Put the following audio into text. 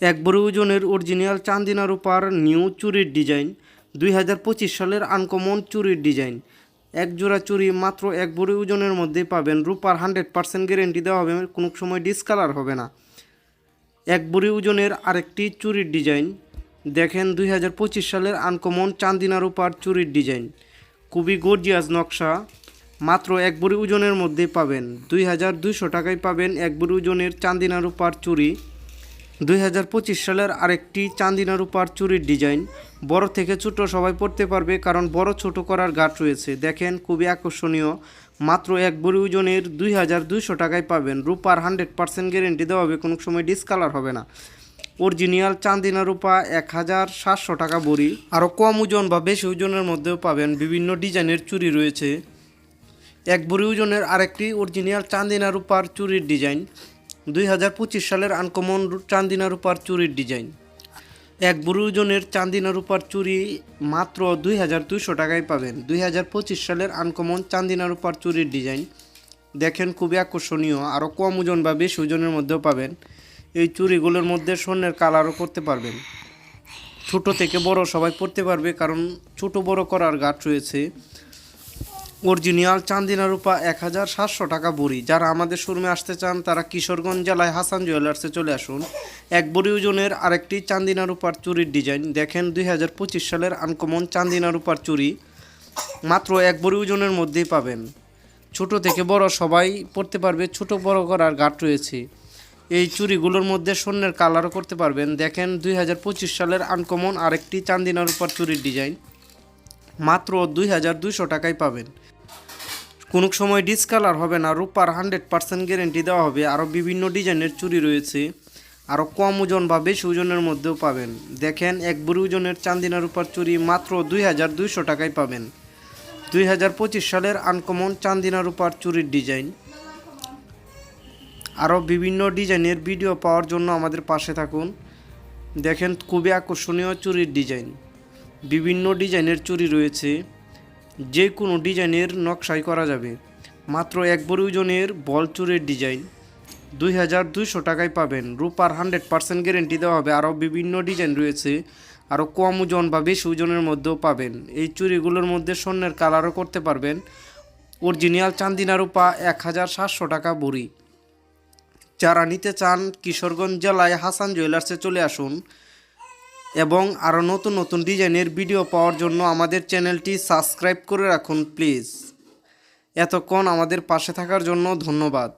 এক বড় ওজনের অরিজিনাল চান্দিনা রূপার নিউ চুরির ডিজাইন দুই হাজার পঁচিশ সালের আনকমন চুরির ডিজাইন এক জোড়া চুরি মাত্র এক বড়ি ওজনের মধ্যেই পাবেন রূপার হান্ড্রেড পার্সেন্ট গ্যারেন্টি দেওয়া হবে, কোনো সময় ডিসকালার হবে না। এক বড়ি ওজনের আরেকটি চুরির ডিজাইন দেখেন দুই হাজার পঁচিশ সালের আনকমন চান্দিনা রূপার চুরির ডিজাইন খুবই গর্জিয়াস নকশা, মাত্র এক বড়ি ওজনের মধ্যেই পাবেন। দুই হাজার দুইশো টাকায় পাবেন এক বড়ি ওজনের চান্দিনা রূপার চুরি। দুই হাজার পঁচিশ সালের আরেকটি চান্দিনা রূপার চুরির ডিজাইন। বড় থেকে ছোট সবাই পড়তে পারবে কারণ বড় ছোট করার গাঠ রয়েছে। দেখেন, খুবই আকর্ষণীয়। মাত্র এক বড়ি ওজনের দুই হাজার দুইশো টাকায় পাবেন। রূপার হান্ড্রেড পার্সেন্ট গ্যারেন্টি দেওয়া হবে, কোনো সময় ডিসকালার হবে না। অরিজিনাল চান্দিনা রূপা এক হাজার সাতশো টাকা বড়ি আরও কম ওজন বা বেশি ওজনের মধ্যেও পাবেন বিভিন্ন ডিজাইনের চুরি রয়েছে। এক বড়ি ওজনের আরেকটি অরিজিনাল চান্দিনা রূপার চুরির ডিজাইন। দুই হাজার পঁচিশ সালের আনকমন চান্দিনা রূপার চুরির ডিজাইন। এক বড়ি ওজনের চান্দিনা রূপার চুরি মাত্র দুই হাজার দুইশো টাকায় পাবেন। দুই হাজার পঁচিশ সালের আনকমন চান্দিনা রূপার চুরির ডিজাইন দেখেন খুবই আকর্ষণীয় আরও কম ওজন বা বেশি ওজনের মধ্যেও পাবেন। এই চুরিগুলোর মধ্যে স্বর্ণের কালারও করতে পারবেন। ছোট থেকে বড় সবাই পড়তে পারবে, কারণ ছোট বড় করার গাঠ রয়েছে। অরিজিনাল চান্দিনা রূপা এক হাজার সাতশো টাকা বড়ি। যারা আমাদের শোরুমে আসতে চান, তারা কিশোরগঞ্জ জেলায় হাসান জুয়েলার্সে চলে আসুন। এক বড়ি ওজনের আরেকটি চান্দিনা রূপার চুরির ডিজাইন। দেখেন দুই হাজার পঁচিশ সালের আনকমন চান্দিনা রূপার চুরি। মাত্র এক বড়ি ওজনের মধ্যেই পাবেন। ছোট থেকে বড় সবাই পড়তে পারবে, ছোট বড় করার গাঠ রয়েছে। এই চুরিগুলোর মধ্যে স্বর্ণের কালারও করতে পারবেন। দেখেন দুই হাজার পঁচিশ সালের আনকমন আরেকটি চান্দিনা রূপার চুরির ডিজাইন। মাত্র দুই হাজার দুইশো টাকায় পাবেন। কোনো সময় ডিসকালার হবে না, রূপার হান্ড্রেড পার্সেন্ট গ্যারেন্টি দেওয়া হবে। আরও বিভিন্ন ডিজাইনের চুরি রয়েছে। আরও কম ওজন বা বেশি ওজনের মধ্যেও পাবেন। দেখেন, এক বুড়ি ওজনের চান্দিনা রূপার চুরি মাত্র দুই হাজার দুইশো টাকায় পাবেন। দুই হাজার পঁচিশ সালের আনকমন চান্দিনা রূপার চুরির ডিজাইন। আরও বিভিন্ন ডিজাইনের ভিডিও পাওয়ার জন্য আমাদের পাশে থাকুন। দেখেন, খুবই আকর্ষণীয় চুরির ডিজাইন। বিভিন্ন ডিজাইনের চুরি রয়েছে। যে কোনো ডিজাইনের নকশাই করা যাবে। মাত্র এক বড় ওজনের বল চুরের ডিজাইন। দুই হাজার দুইশো টাকায় পাবেন। রূপার হান্ড্রেড পার্সেন্ট গ্যারেন্টি দেওয়া হবে। আরও বিভিন্ন ডিজাইন রয়েছে। আরও কম ওজন বা বেশি ওজনের মধ্যেও পাবেন। এই চুরিগুলোর মধ্যে স্বর্ণের কালারও করতে পারবেন। অরিজিনাল চান্দিনা রূপা এক হাজার সাতশো টাকা বড়ি। যারা নিতে চান কিশোরগঞ্জ জেলায় হাসান জুয়েলার্সে চলে আসুন। এবং আরও নতুন নতুন ডিজাইনের ভিডিও পাওয়ার জন্য আমাদের চ্যানেলটি সাবস্ক্রাইব করে রাখুন, প্লিজ। এতক্ষণ আমাদের পাশে থাকার জন্য ধন্যবাদ।